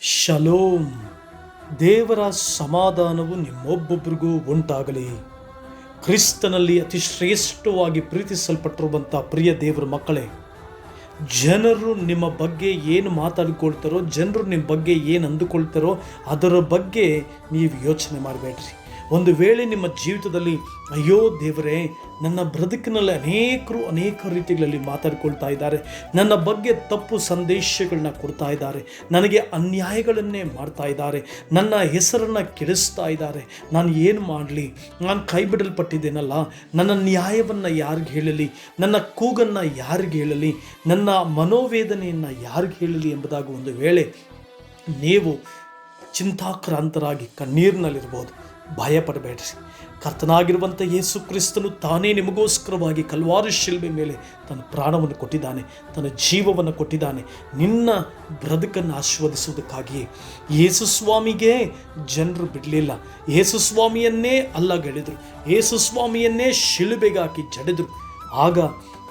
Shalom. ದೇವರ ಸಮಾಧಾನವು ನಿಮ್ಮೊಬ್ಬೊಬ್ಬರಿಗೂ ಉಂಟಾಗಲಿ. ಕ್ರಿಸ್ತನಲ್ಲಿ ಅತಿ ಶ್ರೇಷ್ಠವಾಗಿ ಪ್ರೀತಿಸಲ್ಪಟ್ಟಿರುವಂಥ ಪ್ರಿಯ ದೇವರ ಮಕ್ಕಳೇ, ಜನರು ನಿಮ್ಮ ಬಗ್ಗೆ ಏನು ಮಾತಾಡಿಕೊಳ್ತಾರೋ, ಜನರು ನಿಮ್ಮ ಬಗ್ಗೆ ಏನು ಅಂದುಕೊಳ್ತಾರೋ ಅದರ ಬಗ್ಗೆ ನೀವು ಯೋಚನೆ ಮಾಡಬೇಡ್ರಿ. ಒಂದು ವೇಳೆ ನಿಮ್ಮ ಜೀವಿತದಲ್ಲಿ, ಅಯ್ಯೋ ದೇವರೇ, ನನ್ನ ಬದುಕಿನಲ್ಲಿ ಅನೇಕರು ಅನೇಕ ರೀತಿಗಳಲ್ಲಿ ಮಾತಾಡ್ಕೊಳ್ತಾ ಇದ್ದಾರೆ. ನನ್ನ ಬಗ್ಗೆ ತಪ್ಪು ಸಂದೇಶಗಳನ್ನ ಕೊಡ್ತಾ ಇದ್ದಾರೆ. ನನಗೆ ಅನ್ಯಾಯಗಳನ್ನೇ ಮಾಡ್ತಾ ಇದ್ದಾರೆ. ನನ್ನ ಹೆಸರನ್ನು ಕೆಡಿಸ್ತಾ ಇದ್ದಾರೆ. ನಾನು ಏನು ಮಾಡಲಿ? ನಾನು ಕೈ ಬಿಡಲ್ಪಟ್ಟಿದ್ದೇನಲ್ಲ ನನ್ನ ನ್ಯಾಯವನ್ನು ಯಾರಿಗೆ ಹೇಳಲಿ? ನನ್ನ ಕೂಗನ್ನು ಯಾರಿಗೆ ಹೇಳಲಿ? ನನ್ನ ಮನೋವೇದನೆಯನ್ನು ಯಾರಿಗೆ ಹೇಳಲಿ? ಎಂಬುದಾಗಿ ಒಂದು ವೇಳೆ, ನೀವು ಚಿಂತಾಕ್ರಾಂತರಾಗಿ ಕಣ್ಣೀರಿನಲ್ಲಿರ್ಬೋದು. ಭಯ ಪಡಬೇಡ್ರಿ ಕರ್ತನಾಗಿರುವಂಥ ಯೇಸು ಕ್ರಿಸ್ತನು ತಾನೇ ನಿಮಗೋಸ್ಕರವಾಗಿ ಕಲ್ವಾರು ಶಿಲ್ಬೆ ಮೇಲೆ ತನ್ನ ಪ್ರಾಣವನ್ನು ಕೊಟ್ಟಿದ್ದಾನೆ, ತನ್ನ ಜೀವವನ್ನು ಕೊಟ್ಟಿದ್ದಾನೆ. ನಿನ್ನ ಬ್ರದಕನ್ನು ಆಶೀರ್ವದಿಸುವುದಕ್ಕಾಗಿಯೇ ಯೇಸು ಸ್ವಾಮಿಗೆ ಜನರು ಬಿಡಲಿಲ್ಲ. ಯೇಸು ಸ್ವಾಮಿಯನ್ನೇ ಅಲ್ಲಗೆಳೆದರು. ಯೇಸು ಸ್ವಾಮಿಯನ್ನೇ ಶಿಲುಬೆಗಾಕಿ ಜಡೆದರು. ಆಗ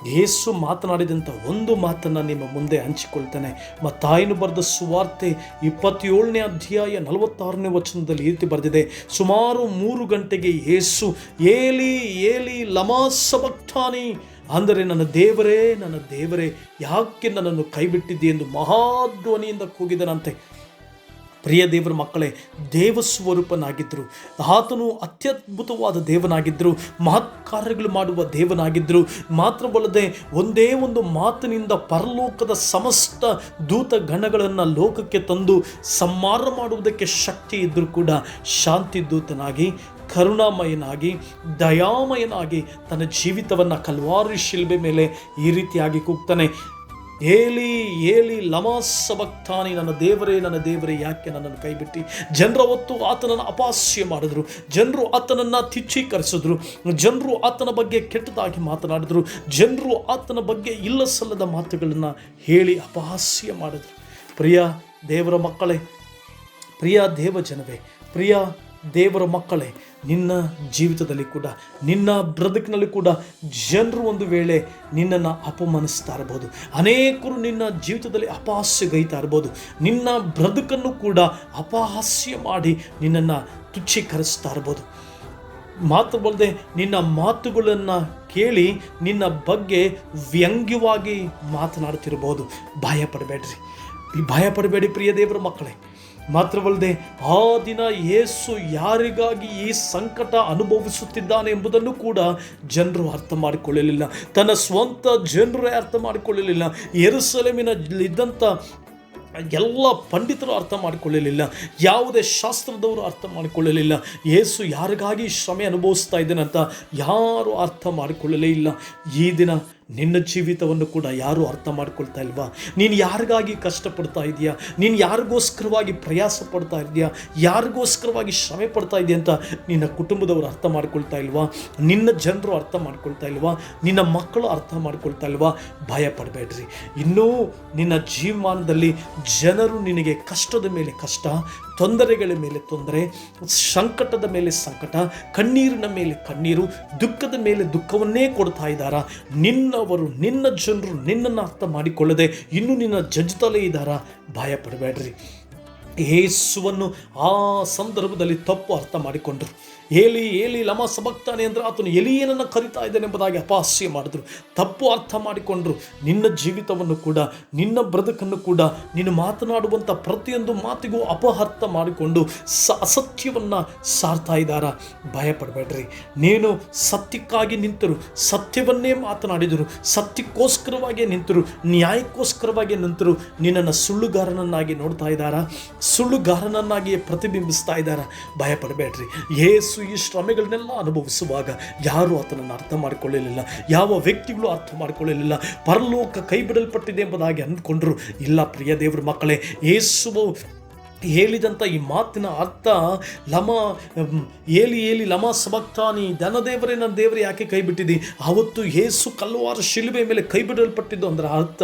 ಯೇಸು ಮಾತನಾಡಿದಂಥ ಒಂದು ಮಾತನ್ನು ನಿಮ್ಮ ಮುಂದೆ ಹಂಚಿಕೊಳ್ತಾನೆ. ಮತ್ತಾಯಿನ ಬರೆದ ಸುವಾರ್ತೆ ಇಪ್ಪತ್ತೇಳನೇ ಅಧ್ಯಾಯ ನಲವತ್ತಾರನೇ ವಚನದಲ್ಲಿ ಈ ರೀತಿ ಬರೆದಿದೆ. ಸುಮಾರು ಮೂರು ಗಂಟೆಗೆ ಯೇಸು ಏಲಿ ಏಲಿ, ಲಮಾ ಸಬಕ್ತಾನಿ ಅಂದರೆ ನನ್ನ ದೇವರೇ ನನ್ನ ದೇವರೇ, ಯಾಕೆ ನನ್ನನ್ನು ಕೈಬಿಟ್ಟಿದ್ದೆ ಎಂದು ಮಹಾಧ್ವನಿಯಿಂದ ಕೂಗಿದನಂತೆ. ಪ್ರಿಯ ದೇವರ ಮಕ್ಕಳೇ, ದೇವ ಸ್ವರೂಪನಾಗಿದ್ದರು. ಆತನು ಅತ್ಯದ್ಭುತವಾದ ದೇವನಾಗಿದ್ದರು. ಮಹತ್ ಕಾರ್ಯಗಳು ಮಾಡುವ ದೇವನಾಗಿದ್ದರು. ಮಾತ್ರವಲ್ಲದೆ ಒಂದೇ ಒಂದು ಮಾತಿನಿಂದ ಪರಲೋಕದ ಸಮಸ್ತ ದೂತ ಗಣಗಳನ್ನು ಲೋಕಕ್ಕೆ ತಂದು ಸಂಹಾರ ಮಾಡುವುದಕ್ಕೆ ಶಕ್ತಿ ಇದ್ದರೂ ಕೂಡ ಶಾಂತಿ ದೂತನಾಗಿ ಕರುಣಾಮಯನಾಗಿ, ದಯಾಮಯನಾಗಿ ತನ್ನ ಜೀವಿತವನ್ನು ಕಲ್ವಾರಿ ಶಿಲ್ಬೆ ಮೇಲೆ ಈ ರೀತಿಯಾಗಿ ಕೂಗ್ತಾನೆ. ಏಲಿ ಏಲಿ ಲಮಾಸಭಕ್ತಾನಿ ನನ್ನ ದೇವರೇ ನನ್ನ ದೇವರೇ, ಯಾಕೆ ನನ್ನನ್ನು ಕೈಬಿಟ್ಟು? ಜನರ ಹೊತ್ತು ಆತನನ್ನು ಅಪಾಸ್ಯ ಮಾಡಿದ್ರು. ಜನರು ಆತನನ್ನು ತಿಚ್ಛೀಕರಿಸಿದ್ರು. ಜನರು ಆತನ ಬಗ್ಗೆ ಕೆಟ್ಟದಾಗಿ ಮಾತನಾಡಿದ್ರು. ಜನರು ಆತನ ಬಗ್ಗೆ ಇಲ್ಲ ಸಲ್ಲದ ಮಾತುಗಳನ್ನು ಹೇಳಿ ಅಪಹಾಸ್ಯ ಮಾಡಿದ್ರು. ಪ್ರಿಯ ದೇವರ ಮಕ್ಕಳೇ, ಪ್ರಿಯ ದೇವ ಜನವೇ ಪ್ರಿಯ ದೇವರ ಮಕ್ಕಳೇ, ನಿನ್ನ ಜೀವಿತದಲ್ಲಿ ಕೂಡ, ನಿನ್ನ ಬ್ರದಕಿನಲ್ಲಿ ಕೂಡ ಜನರು ಒಂದು ವೇಳೆ ನಿನ್ನನ್ನು ಅಪಮಾನಿಸ್ತಾ ಇರ್ಬೋದು ಅನೇಕರು ನಿನ್ನ ಜೀವಿತದಲ್ಲಿ ಅಪಹಾಸ್ಯಗೈತಾ ಇರ್ಬೋದು ನಿನ್ನ ಬ್ರದಕನ್ನು ಕೂಡ ಅಪಹಾಸ್ಯ ಮಾಡಿ ನಿನ್ನನ್ನು ತುಚ್ಛೀಕರಿಸ್ತಾ ಇರ್ಬೋದು ಮಾತ್ರವಲ್ಲದೆ ನಿನ್ನ ಮಾತುಗಳನ್ನು ಕೇಳಿ ನಿನ್ನ ಬಗ್ಗೆ ವ್ಯಂಗ್ಯವಾಗಿ ಮಾತನಾಡ್ತಿರ್ಬೋದು ಭಯ ಪಡಬೇಡ್ರಿ ಪ್ರಿಯ ದೇವರ ಮಕ್ಕಳೇ. ಮಾತ್ರವಲ್ಲದೆ ಆ ದಿನ ಯೇಸು ಯಾರಿಗಾಗಿ ಈ ಸಂಕಟ ಅನುಭವಿಸುತ್ತಿದ್ದಾನೆ ಎಂಬುದನ್ನು ಕೂಡ ಜನರು ಅರ್ಥ ಮಾಡಿಕೊಳ್ಳಲಿಲ್ಲ. ತನ್ನ ಸ್ವಂತ ಜನರೇ ಅರ್ಥ ಮಾಡಿಕೊಳ್ಳಲಿಲ್ಲ. ಎರುಸಲೇಮಿನಲ್ಲಿದ್ದಂಥ ಎಲ್ಲ ಪಂಡಿತರು ಅರ್ಥ ಮಾಡಿಕೊಳ್ಳಲಿಲ್ಲ. ಯಾವುದೇ ಶಾಸ್ತ್ರದವರು ಅರ್ಥ ಮಾಡಿಕೊಳ್ಳಲಿಲ್ಲ. ಯೇಸು ಯಾರಿಗಾಗಿ ಶ್ರಮೆ ಅನುಭವಿಸ್ತಾ ಇದ್ದೇನೆ ಅಂತ ಯಾರು ಅರ್ಥ ಮಾಡಿಕೊಳ್ಳಲೇ ಇಲ್ಲ. ಈ ದಿನ ನಿನ್ನ ಜೀವಿತವನ್ನು ಕೂಡ ಯಾರು ಅರ್ಥ ಮಾಡ್ಕೊಳ್ತಾ ಇಲ್ವಾ? ನೀನು ಯಾರಿಗಾಗಿ ಕಷ್ಟಪಡ್ತಾ ಇದೆಯಾ? ನೀನು ಯಾರಿಗೋಸ್ಕರವಾಗಿ ಪ್ರಯಾಸ ಪಡ್ತಾ ಇದೆಯಾ? ಯಾರಿಗೋಸ್ಕರವಾಗಿ ಶ್ರಮೆ ಪಡ್ತಾ ಇದೆಯಾ ಅಂತ ನಿನ್ನ ಕುಟುಂಬದವರು ಅರ್ಥ ಮಾಡ್ಕೊಳ್ತಾ ಇಲ್ವಾ? ನಿನ್ನ ಜನರು ಅರ್ಥ ಮಾಡ್ಕೊಳ್ತಾ ಇಲ್ವಾ? ನಿನ್ನ ಮಕ್ಕಳು ಅರ್ಥ ಮಾಡ್ಕೊಳ್ತಾ ಇಲ್ವಾ? ಭಯ ಪಡಬೇಡ್ರಿ ಇನ್ನೂ ನಿನ್ನ ಜೀವಮಾನದಲ್ಲಿ ಜನರು ನಿನಗೆ ಕಷ್ಟದ ಮೇಲೆ ಕಷ್ಟ ತೊಂದರೆಗಳ ಮೇಲೆ ತೊಂದರೆ, ಸಂಕಟದ ಮೇಲೆ ಸಂಕಟ, ಕಣ್ಣೀರಿನ ಮೇಲೆ ಕಣ್ಣೀರು, ದುಃಖದ ಮೇಲೆ ದುಃಖವನ್ನೇ ಕೊಡ್ತಾ ಇದ್ದಾರಾ? ನಿನ್ನವರು, ನಿನ್ನ ಜನರು ನಿನ್ನನ್ನು ಅರ್ಥ ಮಾಡಿಕೊಳ್ಳದೆ ಇನ್ನೂ ನಿನ್ನ ಜಜ್ತಲೇ ಇದ್ದಾರಾ? ಭಯ ಪಡಬೇಡ್ರಿ ಯೇಸುವನ್ನು ಆ ಸಂದರ್ಭದಲ್ಲಿ ತಪ್ಪು ಅರ್ಥ ಮಾಡಿಕೊಂಡ್ರು. ಏಲಿ ಏಲಿ ಲಮ ಸಬಕ್ತಾನೆ ಅಂದ್ರೆ ಆತನು ಎಲಿಯನನ್ನು ಕರಿತಾ ಇದ್ದಾನೆ ಎಂಬುದಾಗಿ ಅಪಹಾಸ್ಯ ಮಾಡಿದ್ರು. ತಪ್ಪು ಅರ್ಥ ಮಾಡಿಕೊಂಡ್ರು. ನಿನ್ನ ಜೀವಿತವನ್ನು ಕೂಡ, ನಿನ್ನ ಬ್ರದಕನ್ನು ಕೂಡ, ನೀನು ಮಾತನಾಡುವಂಥ ಪ್ರತಿಯೊಂದು ಮಾತಿಗೂ ಅಪಹರ್ಥ ಮಾಡಿಕೊಂಡು ಸ ಅಸತ್ಯವನ್ನು ಸಾರ್ತಾ ಇದ್ದಾರ? ಭಯಪಡಬೇಡ್ರಿ. ನೀನು ಸತ್ಯಕ್ಕಾಗಿ ನಿಂತರು, ಸತ್ಯವನ್ನೇ ಮಾತನಾಡಿದರು ಸತ್ಯಕ್ಕೋಸ್ಕರವಾಗಿ ನಿಂತರು ನ್ಯಾಯಕ್ಕೋಸ್ಕರವಾಗಿ ನಿಂತರು, ನಿನ್ನನ್ನು ಸುಳ್ಳುಗಾರನನ್ನಾಗಿ ನೋಡ್ತಾ ಇದ್ದಾರಾ? ಸುಳ್ಳುಗಾರನನ್ನಾಗಿಯೇ ಪ್ರತಿಬಿಂಬಿಸ್ತಾ ಇದ್ದಾರಾ? ಭಯ ಪಡಬೇಡ್ರಿ ಯೇಸು ಈ ಶ್ರಮೆಗಳನ್ನೆಲ್ಲ ಅನುಭವಿಸುವಾಗ ಯಾರು ಆತನನ್ನು ಅರ್ಥ ಮಾಡಿಕೊಳ್ಳಲಿಲ್ಲ. ಯಾವ ವ್ಯಕ್ತಿಗಳು ಅರ್ಥ ಮಾಡಿಕೊಳ್ಳಲಿಲ್ಲ. ಪರಲೋಕ ಕೈ ಬಿಡಲ್ಪಟ್ಟಿದೆ ಎಂಬುದಾಗಿ ಅಂದ್ಕೊಂಡ್ರು. ಇಲ್ಲ ಪ್ರಿಯ ದೇವರ ಮಕ್ಕಳೇ, ಯೇಸುವು ಹೇಳಿದಂಥ ಈ ಮಾತಿನ ಅರ್ಥ, ಲಮ ಏಲಿ ಏಲಿ ಲಮ ಸಬಕ್ತಾನಿ ಧನದೇವರೇ ನನ್ನ ದೇವರೇ, ಯಾಕೆ ಕೈ ಬಿಟ್ಟಿದ್ದಿ ಅವತ್ತು ಏಸು ಕಲ್ವಾರ ಶಿಲುಬೆ ಮೇಲೆ ಕೈ ಬಿಡಲ್ಪಟ್ಟಿದ್ದು ಅಂದ್ರೆ ಅರ್ಥ,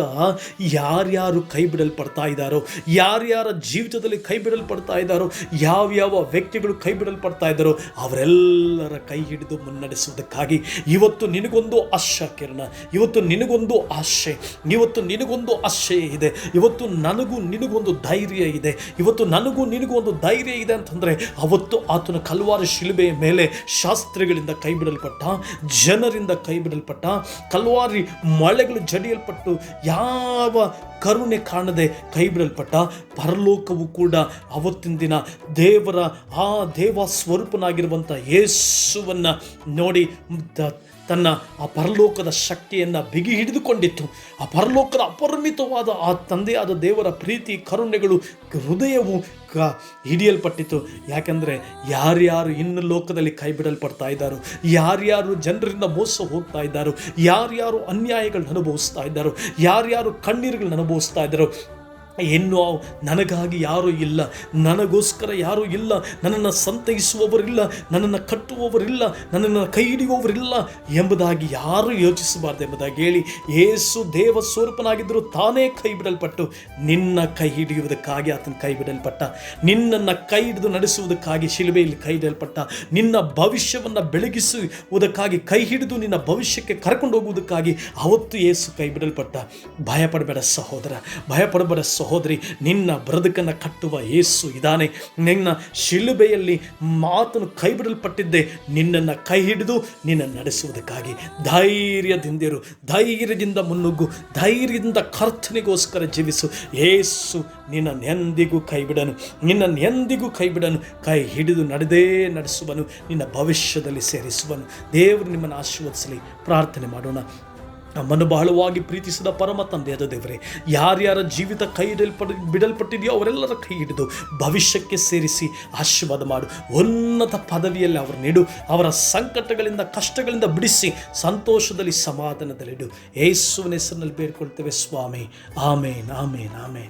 ಯಾರ್ಯಾರು ಕೈ ಬಿಡಲ್ಪಡ್ತಾ ಇದ್ದಾರೋ, ಯಾರ್ಯಾರ ಜೀವಿತದಲ್ಲಿ ಕೈ ಬಿಡಲ್ಪಡ್ತಾ ಇದ್ದಾರೋ, ಯಾವ್ಯಾವ ವ್ಯಕ್ತಿಗಳು ಕೈ ಬಿಡಲ್ಪಡ್ತಾ ಇದ್ದಾರೋ, ಅವರೆಲ್ಲರ ಕೈ ಹಿಡಿದು ಮುನ್ನಡೆಸುವುದಕ್ಕಾಗಿ ಇವತ್ತು ನಿನಗೊಂದು ಆಶಾ ಕಿರಣ, ಇವತ್ತು ನಿನಗೊಂದು ಆಶೆ, ಇವತ್ತು ನಿನಗೊಂದು ಆಶೆ ಇದೆ, ಇವತ್ತು ನನಗೂ ನಿನಗೊಂದು ಧೈರ್ಯ ಇದೆ, ಇವತ್ತು ನನಗೂ ನಿನಗೂ ಒಂದು ಧೈರ್ಯ ಇದೆ ಅಂತಂದರೆ ಅವತ್ತು ಆತನ ಕಲ್ವಾರ ಶಿಲುಬೆಯ ಮೇಲೆ ಶಾಸ್ತ್ರಿಗಳಿಂದ ಕೈ ಬಿಡಲ್ಪಟ್ಟ ಜನರಿಂದ ಕೈ ಬಿಡಲ್ಪಟ್ಟ ಕಲ್ವಾರಿ ಮಳೆಗಳು ಜಡಿಯಲ್ಪಟ್ಟು, ಯಾವ ಕರುಣೆ ಕಾಣದೆ ಕೈ ಬಿಡಲ್ಪಟ್ಟ ಪರಲೋಕವು ಕೂಡ ಅವತ್ತಿನ ದಿನ ದೇವರ, ಆ ದೇವ ಸ್ವರೂಪನಾಗಿರುವಂಥ ಯೇಸುವನ್ನು ನೋಡಿ ತನ್ನ ಆ ಪರಲೋಕದ ಶಕ್ತಿಯನ್ನು ಬಿಗಿ ಹಿಡಿದುಕೊಂಡಿತ್ತು. ಆ ಪರಲೋಕದ ಅಪರಿಮಿತವಾದ ಆ ತಂದೆಯಾದ ದೇವರ ಪ್ರೀತಿ, ಕರುಣೆಗಳು, ಹೃದಯವು ಕ ಹಿಡಿಯಲ್ಪಟ್ಟಿತು ಯಾಕಂದರೆ ಯಾರ್ಯಾರು ಇನ್ನು ಲೋಕದಲ್ಲಿ ಕೈ ಬಿಡಲ್ಪಡ್ತಾ ಇದ್ದಾರೋ, ಯಾರ್ಯಾರು ಜನರಿಂದ ಮೋಸ ಹೋಗ್ತಾ ಇದ್ದಾರೋ, ಯಾರ್ಯಾರು ಅನ್ಯಾಯಗಳನ್ನ ಅನುಭವಿಸ್ತಾ ಇದ್ದಾರೋ, ಯಾರ್ಯಾರು ಕಣ್ಣೀರುಗಳನ್ನ ಅನುಭವಿಸ್ತಾ ಇದ್ದಾರೋ ಇನ್ನು ನನಗಾಗಿ ಯಾರೂ ಇಲ್ಲ, ನನಗೋಸ್ಕರ ಯಾರೂ ಇಲ್ಲ, ನನ್ನನ್ನು ಸಂತೈಸುವವರಿಲ್ಲ, ನನ್ನನ್ನು ಕಟ್ಟುವವರಿಲ್ಲ, ನನ್ನನ್ನು ಕೈ ಹಿಡಿಯುವವರಿಲ್ಲ ಎಂಬುದಾಗಿ ಯಾರೂ ಯೋಚಿಸಬಾರ್ದು ಎಂಬುದಾಗಿ ಹೇಳಿ ಏಸು ದೇವ ಸ್ವರೂಪನಾಗಿದ್ದರೂ ತಾನೇ ಕೈ ಬಿಡಲ್ಪಟ್ಟು ನಿನ್ನ ಕೈ ಹಿಡಿಯುವುದಕ್ಕಾಗಿ ಆತನ ಕೈ ಬಿಡಲ್ಪಟ್ಟ ನಿನ್ನನ್ನು ಕೈ ಹಿಡಿದು ನಡೆಸುವುದಕ್ಕಾಗಿ ಶಿಲುಬೆಯಲ್ಲಿ ಕೈ ಹಿಡಲ್ಪಟ್ಟ ನಿನ್ನ ಭವಿಷ್ಯವನ್ನು ಬೆಳಗಿಸುವುದಕ್ಕಾಗಿ ಕೈ ಹಿಡಿದು ನಿನ್ನ ಭವಿಷ್ಯಕ್ಕೆ ಕರ್ಕೊಂಡು ಹೋಗುವುದಕ್ಕಾಗಿ ಅವತ್ತು ಏಸು ಕೈ ಬಿಡಲ್ಪಟ್ಟ ಭಯಪಡಬೇಡ ಸಹೋದರ, ಭಯಪಡಬೇಡ ಸಹೋದರಿ ನಿನ್ನ ಬ್ರದಕನ್ನು ಕಟ್ಟುವ ಏಸು ಇದ್ದಾನೆ. ನಿನ್ನ ಶಿಲುಬೆಯಲ್ಲಿ ಮಾತನ್ನು ಕೈ ಬಿಡಲ್ಪಟ್ಟಿದ್ದೆ ನಿನ್ನನ್ನು ಕೈ ಹಿಡಿದು ನಿನ್ನ ನಡೆಸುವುದಕ್ಕಾಗಿ. ಧೈರ್ಯದಿಂದಿರು ಧೈರ್ಯದಿಂದ ಮುನ್ನುಗ್ಗು. ಧೈರ್ಯದಿಂದ ಕರ್ತನಿಗೋಸ್ಕರ ಜೀವಿಸು. ಏಸು ನಿನ್ನ ನೆಂದಿಗೂ ಕೈ ಬಿಡನು ನೆಂದಿಗೂ ಕೈ ಬಿಡನು ಕೈ ಹಿಡಿದು ನಡೆದೇ ನಡೆಸುವನು. ನಿನ್ನ ಭವಿಷ್ಯದಲ್ಲಿ ಸೇರಿಸುವನು. ದೇವರು ನಿಮ್ಮನ್ನು ಆಶೀರ್ವದಿಸಲಿ. ಪ್ರಾರ್ಥನೆ ಮಾಡೋಣ. ನಮ್ಮನ್ನು ಬಹಳವಾಗಿ ಪ್ರೀತಿಸಿದ ಪರಮ ತಂದೆಯಾದ ದೇವರೇ, ಯಾರ್ಯಾರ ಜೀವಿತ ಕೈ ಬಿಡಲ್ಪಟ್ಟಿದೆಯೋ ಅವರೆಲ್ಲರ ಕೈ ಹಿಡಿದು ಭವಿಷ್ಯಕ್ಕೆ ಸೇರಿಸಿ ಆಶೀರ್ವಾದ ಮಾಡು. ಉನ್ನತ ಪದವಿಯಲ್ಲಿ ಅವರು ನೀಡು, ಅವರ ಸಂಕಟಗಳಿಂದ, ಕಷ್ಟಗಳಿಂದ ಬಿಡಿಸಿ ಸಂತೋಷದಲ್ಲಿ ಸಮಾಧಾನದಲ್ಲಿಡು. ಏಸುವಿನ ಹೆಸರಿನಲ್ಲಿ ಬೇಡ್ಕೊಳ್ತೇವೆ ಸ್ವಾಮಿ. ಆಮೇನ್ ಆಮೇನ್ ಆಮೇನ್.